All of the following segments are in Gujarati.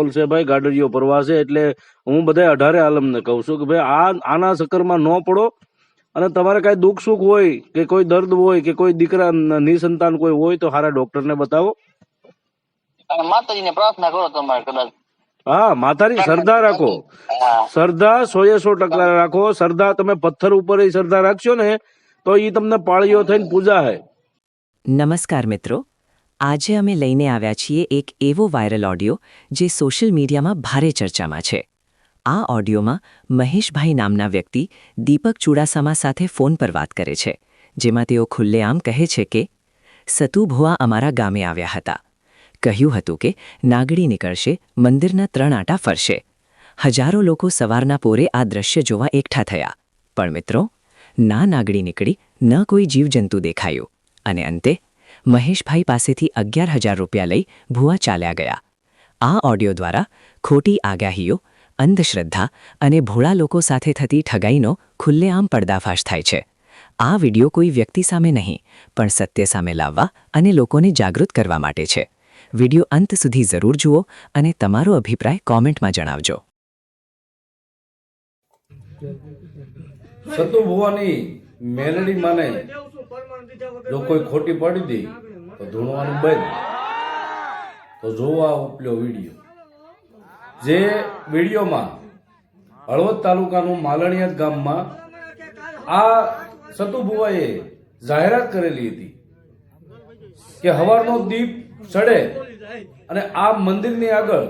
માહોલ છે ભાઈ ગાડરીઓ ભરવા છે એટલે હું બધા અઢારે આલમને કહું છું કે ભાઈ આ આના ચક્કરમાં ન પડો અને તમારે કાંઈ દુઃખ સુખ હોય કે કોઈ દર્દ હોય કે કોઈ દીકરા નિસંતાન કોઈ હોય તો સારા ડોક્ટરને બતાવો. અને માતાજીને પ્રાર્થના કરો તમારે કદાચ. હા માતાની શ્રદ્ધા રાખો. હા. શ્રદ્ધા સો એ સો ટકા રાખો. શ્રદ્ધા તમે પથ્થર ઉપર શ્રદ્ધા રાખશો ને તો એ તમને પાળીઓ થઈને પૂજા હે. નમસ્કાર મિત્રો. આજે અમે લઈને આવ્યા છીએ એક એવો વાયરલ ઓડિયો જે સોશિયલ મીડિયામાં ભારે ચર્ચામાં છે. આ ઓડિયોમાં મહેશભાઈ નામના વ્યક્તિ દીપક ચુડાસામા સાથે ફોન પર વાત કરે છે, જેમાં તેઓ ખુલ્લેઆમ કહે છે કે, સતુ અમારા ગામે આવ્યા હતા. કહ્યું હતું કે નાગડી નીકળશે, મંદિરના ત્રણ આંટા ફરશે. હજારો લોકો સવારના પોરે આ દ્રશ્ય જોવા એકઠા થયા. પણ મિત્રો, ના નાગડી નીકળી, ન કોઈ જીવજંતુ દેખાયું. અને અંતે મહેશભાઈ પાસેથી અગિયાર હજાર રૂપિયા લઈ ભુવા ચાલ્યા ગયા. આ ઓડિયો દ્વારા ખોટી આગાહીઓ, અંધશ્રદ્ધા અને ભોળા લોકો સાથે થતી ઠગાઈનો ખુલ્લેઆમ પર્દાફાશ થાય છે. આ વિડિયો કોઈ વ્યક્તિ સામે નહીં, પણ સત્ય સામે લાવવા અને લોકોને જાગૃત કરવા માટે છે. વિડિયો અંત સુધી જરૂર જુઓ અને તમારો અભિપ્રાય કોમેન્ટમાં જણાવજો. સતુ ભુવાની મેલડી માને જો કોઈ ખોટી પડી દે, તો ધૂણવાનું બંધ. તો જોવો આ ઉપલ્યો વીડિયો. જે વિડીયોમાં હળવદ તાલુકાનું માલણિયા ગામમાં આ સતુભુવાએ જાહેરાત કરેલી હતી કે હવારનો દીપ ચડે અને આ મંદિરની આગળ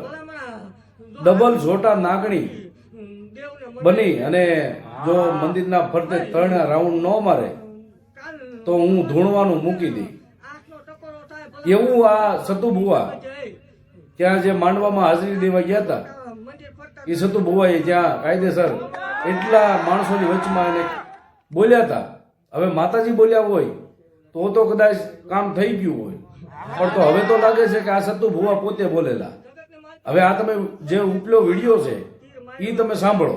ડબલ ઝોટા નાગણી બની અને જો મંદિરના ફરતે ત્રણ રાઉન્ડ ન મારે, તો હું ધૂણવાનું મૂકી દઈ. એવું આ સતુ ભુવા, ત્યાં જે માંડવામાં હાજરી દેવા ગયા હતા, એ સતુ ભુવાએ જ્યાં કાયદેસર એટલા માણસોની વચમાં એને બોલ્યા હતા. હવે માતાજી બોલ્યા હોય, તો તો કદાચ કામ થઈ ગયું હોય. પણ તો હવે તો લાગે છે કે આ સતુ ભુવા પોતે બોલેલા. હવે આ તમે જે ઉપલો વીડિયો છે એ તમે સાંભળો.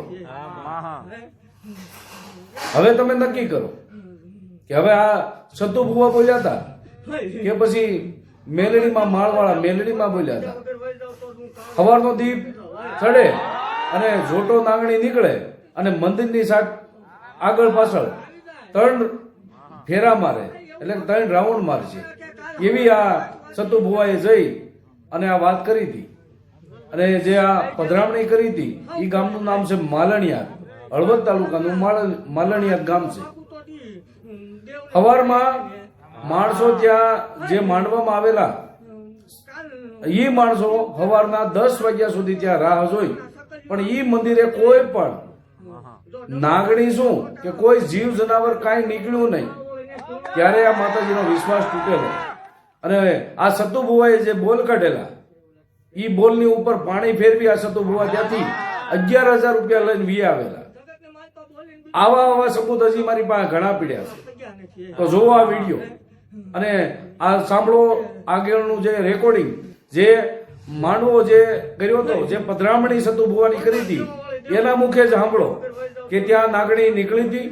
હવે તમે નક્કી કરો કે હવે આ સતુ ભુવા બોલ્યા હતા કે પછી મેલડીમાં માળવાળા મેલડીમાં બોલ્યા હતા? સવારનો દીપ ચડે અને જોટો નાંગણી નીકળે અને મંદિરની સાટ આગળ પાછળ ત્રણ ફેરા મારે, એટલે ત્રણ રાઉન્ડ મારશે. એવી આ સતુ ભુવાએ જઈ અને આ વાત કરી હતી. અને જે આ પધરામણી કરી હતી એ ગામનું નામ છે માલણિયા. હળવદ તાલુકાનું માલણિયા ગામ છે. સવારમાં માણસો ત્યાં જે માંડવામાં આવેલા, એ માણસો સવારના દસ વાગ્યા સુધી ત્યાં રાહ જોઈ. પણ એ મંદિરે કોઈ પણ નાગણી શું કે કોઈ જીવ જનાવર કાંઈ નીકળ્યું નહીં. ત્યારે આ માતાજીનો વિશ્વાસ તૂટેલો. અને આ સતુભુવાએ જે બોલ કાઢેલા, ઈ બોલની ઉપર પાણી ફેરવી આ સતુભુવા ત્યાંથી અગિયાર હજાર રૂપિયા લઈને વી આવેલા. આવા આવા સબૂત હજી મારી પાસે ઘણા પીડ્યા છે. તો જોવો આ વીડિયો. અને આ સાંભળો આગળનું જે રેકોર્ડિંગ જે માનવો જે કર્યો હતો, જે પધરામણી સતુ ભુવાની કરી હતી, એના મુખે જ સાંભળો કે ત્યાં નાગણી નીકળી હતી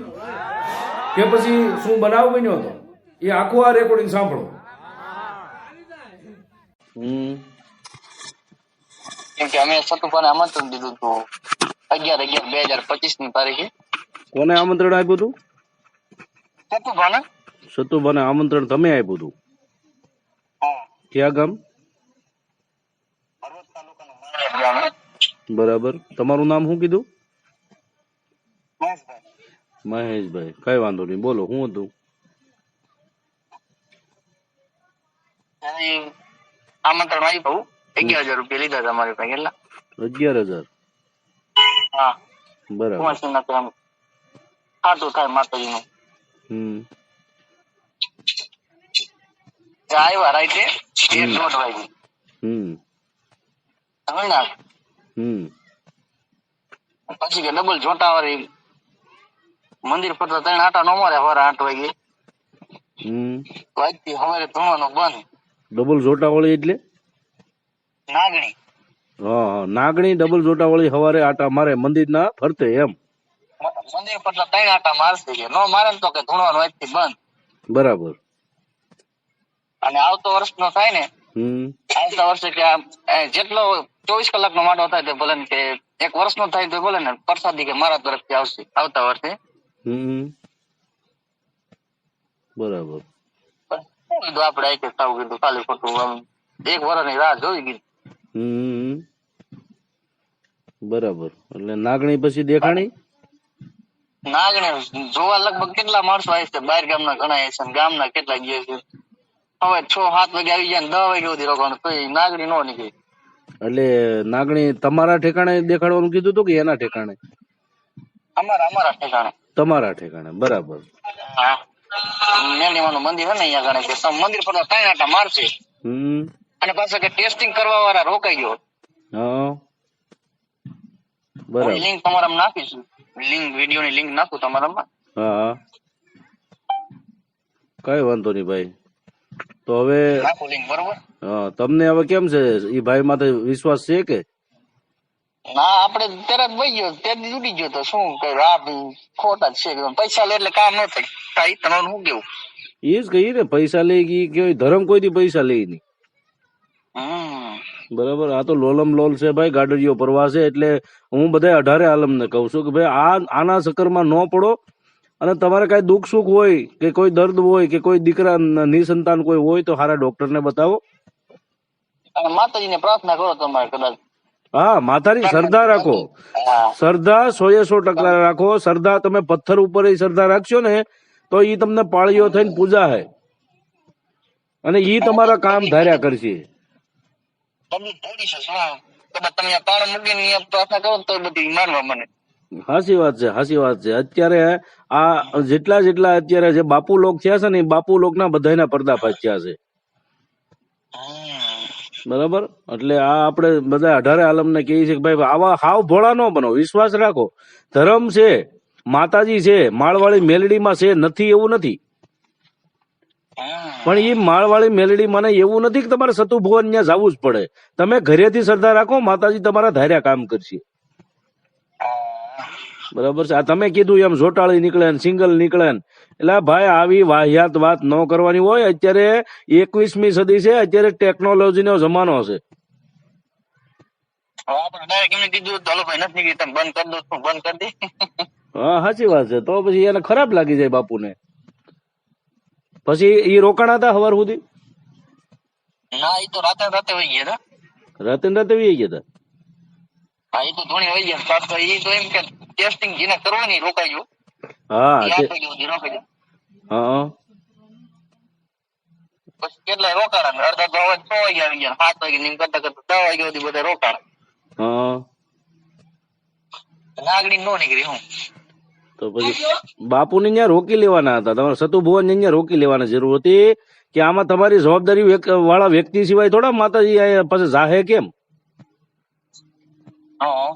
કે પછી શું બનાવ બન્યો હતો. એ આખું આ રેકોર્ડિંગ સાંભળો. કેમ કે અમે સતુભાને આમંત્રણ દીધું હતું અગિયાર અગિયાર બે હજાર પચીસની તારીખે. કોને આમંત્રણ આપ્યું હતું? સતુભાને? સતુભાને આમંત્રણ તમે આપ્યું હતું? ક્યાં ગામ? બરાબર. તમારું નામ શું કીધું? મહેશભાઈ. કઈ વાંધો નહીં. બોલો શું હતું? આમંત્રણ આપ્યું અગિયાર હજાર રૂપિયા લીધા હતા પાસે કેટલા અગિયાર હજાર? હા. બરાબર. ખાતું થાય માતાજીનું હમ આવ્યા રાઈટે એક દોઢ વાગે હમ? હમ પછી કે ડબલ જોટા વાળી મંદિર ફરતા ત્રણ આટા નો મારે હવારે આઠ વાગે હમ હવારે ધોવાનું બંધ ડબલ જોટા વાળી એટલે? નાગણી હા નાગણી ડબલ જોટા વાળી હવારે આટા મારે મંદિર ના ફરતે એમ. મંદિર ફરતા ત્રણ આટા મારશે કે નો મારે તો કે ધોવાનું આજથી બંધ. બરાબર. અને આવતો વર્ષ નો થાય ને આવતા વર્ષે કે જેટલો ચોવીસ કલાક નો માટો થાય તે ભલે કે એક વર્ષ નો થાય તો ભલે ને પ્રસાદી કે મારા તરફથી આવશે આવતા વર્ષે. હમ. બરાબર. કીધું આપડે આઈ કે થાવું કીધું ખાલી ખોટું આમ એક વર્ષની રાહ જોઈ ગઈ. બરાબર. એટલે નાગણી પછી દેખાણી? નાગણે જોવા લગભગ કેટલા માણસો આવે છે? બહાર ગામના ઘણા આવે છે ગામના કેટલા ગયા છે? હવે છ સાત વાગે આવી જાય દસ વાગે સુધી રોકવાનું તો નાગણી નો નીકળી. એટલે નાગણી તમારા ઠેકાણે દેખાડવાનું કીધું હતું કે એના ઠેકાણે? અમારા અમારા ઠેકાણે. તમારા ઠેકાણે બરાબર. હા. મેરડીમાનું મંદિર હે ને અહીંયા ગણે સમ મંદિર પર ત્રણ આટા મારશે. અને પાછા કે ટેસ્ટિંગ કરવા વાળા રોકાઈ ગયો. હા. બરાબર. લિંક તમારામાં નાખીશું. લિંક વિડિયો ની લિંક નાખું તમારામાં. હા હા. કઈ વાંધો નહીં ભાઈ. તો હવે હા, તમને હવે કેમ છે? એ ભાઈ માથે વિશ્વાસ છે કે? ના આપડે તરત વહી ગયો તે ઉડી ગયો તો શું કે રાત ખોટા છે પૈસા લે એટલે કામ ન થાય. તમારું શું કેવું? એ જ કહીએ ને પૈસા લઈ ગઈ કે ધર્મ કોઈ દી પૈસા લઈ નહીં. હમ. બરાબર? આ તો લોલમ લોલ છે ભાઈ ગાડરીઓ પરવાસે એટલે હું બધા અઢારે આલમને કહું છું કે ભાઈ આ આના ચક્કરમાં ન પડો અને તમારે કઈ દુઃખ સુખ હોય કે કોઈ દર્દ હોય કે કોઈ દીકરા નિસંતાન કોઈ હોય તો સારા ડોક્ટરને બતાવો. અને માતાજીને પ્રાર્થના કરો તમારે કદાચ. હા માતાની શ્રદ્ધા રાખો. શ્રદ્ધા સો એ સો ટકા રાખો. શ્રદ્ધા તમે પથ્થર ઉપર શ્રદ્ધા રાખશો ને તો ઈ તમને પાળીઓ થઈને પૂજા હે. અને ઈ તમારા કામ ધાર્યા કરશે. તમને થોડી છે તમે તાણ મૂકીને અહીંયા પ્રાર્થના કરો તો બધી માનવા મને. હાસી વાત છે હાસી વાત છે. અત્યારે આ જેટલા જેટલા અત્યારે જે બાપુ લોક થયા છે ને બાપુ લોક ના બધાના પર્દાફાશ થયા છે. બરાબર? એટલે આ આપણે બધા અઢારે આલમને કહીએ છીએ કે ભાઈ આવા હાવ ભોળા ન બનો. વિશ્વાસ રાખો. ધર્મ છે માતાજી છે માળવાળી મેલડીમાં છે નથી એવું નથી. પણ એ માળવાળી મેલડી મને એવું નથી કે તમારે સતુ ભુવન ત્યાં જવું જ પડે. તમે ઘરેથી શ્રદ્ધા રાખો માતાજી તમારા ધાર્યા કામ કરશે. બરાબર છે? આ તમે કીધું એમ જોટાળી નીકળે ને સિંગલ નીકળે ને. એટલે ભાઈ આવી વાહિયાત વાત ન કરવાની હોય. અત્યારે એકવીસમી સદી છે અત્યારે ટેકનોલોજી નો જમાનો છે. હા સાચી વાત છે. તો પછી એને ખરાબ લાગી જાય બાપુને. પછી એ રોકાણા હતા સવાર સુધી? ના એ તો રાતે રાતે વહી ગયા હતા. રાતે રાતે વહી ગયા હતા? હા એ તો ધોણી વહી ગયા પાછો એ તો એમ કે ટેસ્ટિંગ જેને કરવાની રોકાઈ ગયું. હા હા પછી કેટલાય રોકાણા? અડધા તો હવે છ વાગે આવી ગયા. સાત વાગે નીમ કરતા કરતા દસ વાગ્યા સુધી બધા રોકાણા. હા નાગડી નો નીકળી હું. તો પછી બાપુને અહીંયા રોકી લેવાના હતા. તમારે સતુભુવન ને અહીંયા રોકી લેવાની જરૂર હતી કે આમાં તમારી જવાબદારી વાળા વ્યક્તિ સિવાય થોડા માતાજી પછી જાહે કેમ? હા.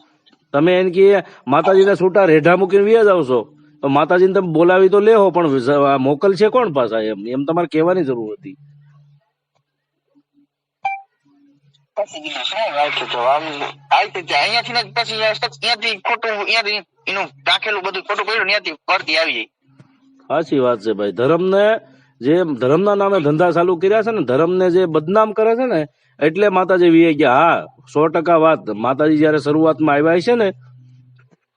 તમે એમ કે માતાજીના છૂટા રેઢા મૂકીને વ્યાજ આવશો તો માતાજીને તમે બોલાવી તો લેહો પણ મોકલ છે કોણ પાછા એમ? એમ તમારે કહેવાની જરૂર હતી. પછી બીજું શું રાખ્યું તો આમ આવી રીતે અહીંયાથી ને પછી અહીંયાથી ખોટું અહીંયાથી એનું રાખેલું બધું ખોટું પડ્યું ત્યાંથી ફરતી આવી જાય સાચી વાત છે ભાઈ ધર્મને જે ધર્મના નામે ધંધા ચાલુ કર્યા છે ને ધર્મને જે બદનામ કરે છે ને એટલે માતાજી વી ગયા હા સો ટકા વાત માતાજી જયારે શરૂઆતમાં આવ્યા છે ને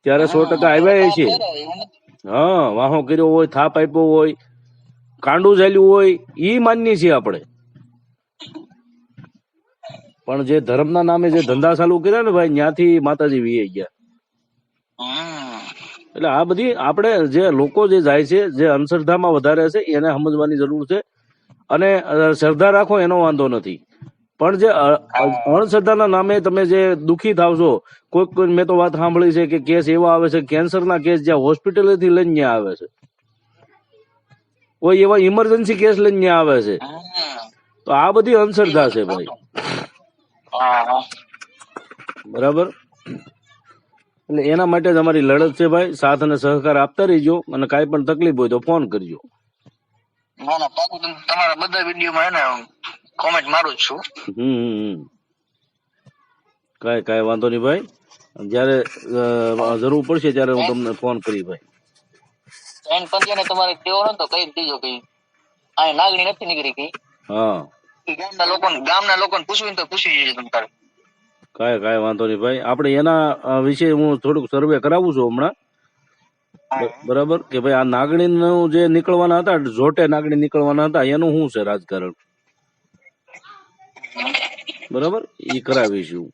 ત્યારે સો ટકા આવ્યા છે હા વાહો કર્યો હોય થાપ આપ્યો હોય કાંડું ઝાલ્યું હોય ઈ માન્ય છીએ આપણે. પણ જે ધર્મના નામે જે ધંધા ચાલુ કર્યા ને ભાઈ ત્યાંથી માતાજી વી ગયા. એટલે આ બધી આપણે જે લોકો જે જાય છે જે અંધશ્રદ્ધામાં વધારે છે એને સમજવાની જરૂર છે. અને શ્રદ્ધા રાખો એનો વાંધો નથી. પણ જે અ, અ, નામે તમે જે દુખી થાવ છો કોઈક કોઈ મેં તો વાત સાંભળી છે કે કેસ એવા આવે છે કેન્સરના કેસ જ્યાં હોસ્પિટલેથી લઈને ત્યાં આવે છે. કોઈ એવા ઇમરજન્સી કેસ લઈને ત્યાં આવે છે. તો આ બધી અંધશ્રદ્ધા છે ભાઈ. બરાબર? એટલે એના માટે જ અમારી લડત છે ભાઈ. સાથ અને સહકાર આપતા રહીજો અને કાંઈ પણ તકલીફ હોય તો ફોન કરજો. ના ના પાકું તમારા બધા વિડીયોમાં હે કોમેન્ટ મારું જ છું. હમ. કાંઈ કાંઈ વાંધો નહીં ભાઈ. જ્યારે જરૂર પડશે ત્યારે હું તમને ફોન કરી ભાઈ. એન પંચાને તમારે કેવો તો કહી દીજો કે આ નાગણી નથી નીકળી ગઈ હા. ગામના લોકોને ગામના લોકોને પૂછવું હોય ને તો પૂછી લેજો તમે તારે કાંઈ કાંઈ વાંધો નહીં ભાઈ આપણે એના અ, વિશે હું થોડુંક સર્વે કરાવું છું હમણાં બ- બરાબર કે ભાઈ આ નાગણીનું જે નીકળવાના હતા જોટે નાગણી નીકળવાના હતા એનું શું છે રાજકારણ બરાબર ઈ કરાવીશું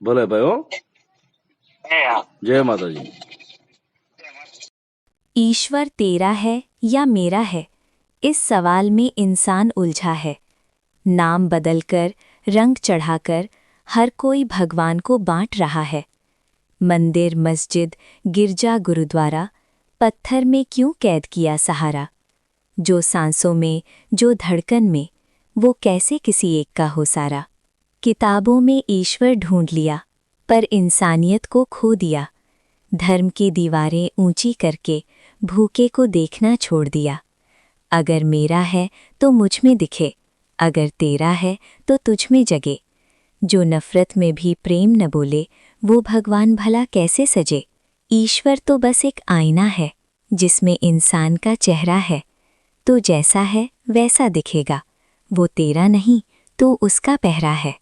ભલે ભાઈ હો એ હા जय माता जी ईश्वर तेरा है या मेरा है इस सवाल में इंसान उलझा है। नाम बदलकर, रंग चढ़ाकर, हर कोई भगवान को बांट रहा है। मंदिर, मस्जिद, गिरजा गुरुद्वारा, पत्थर में क्यों कैद किया सहारा? जो सांसों में, जो धड़कन में, वो कैसे किसी एक का हो सारा? किताबों में ईश्वर ढूंढ लिया, पर इंसानियत को खो दिया। धर्म की दीवारें ऊँची करके, भूखे को देखना छोड़ दिया। अगर मेरा है तो मुझमें दिखे। अगर तेरा है तो तुझ में जगे। जो नफरत में भी प्रेम न बोले, वो भगवान भला कैसे सजे? ईश्वर तो बस एक आईना है, जिसमें इंसान का चेहरा है। तो जैसा है, वैसा दिखेगा। वो तेरा नहीं तो उसका पहरा है।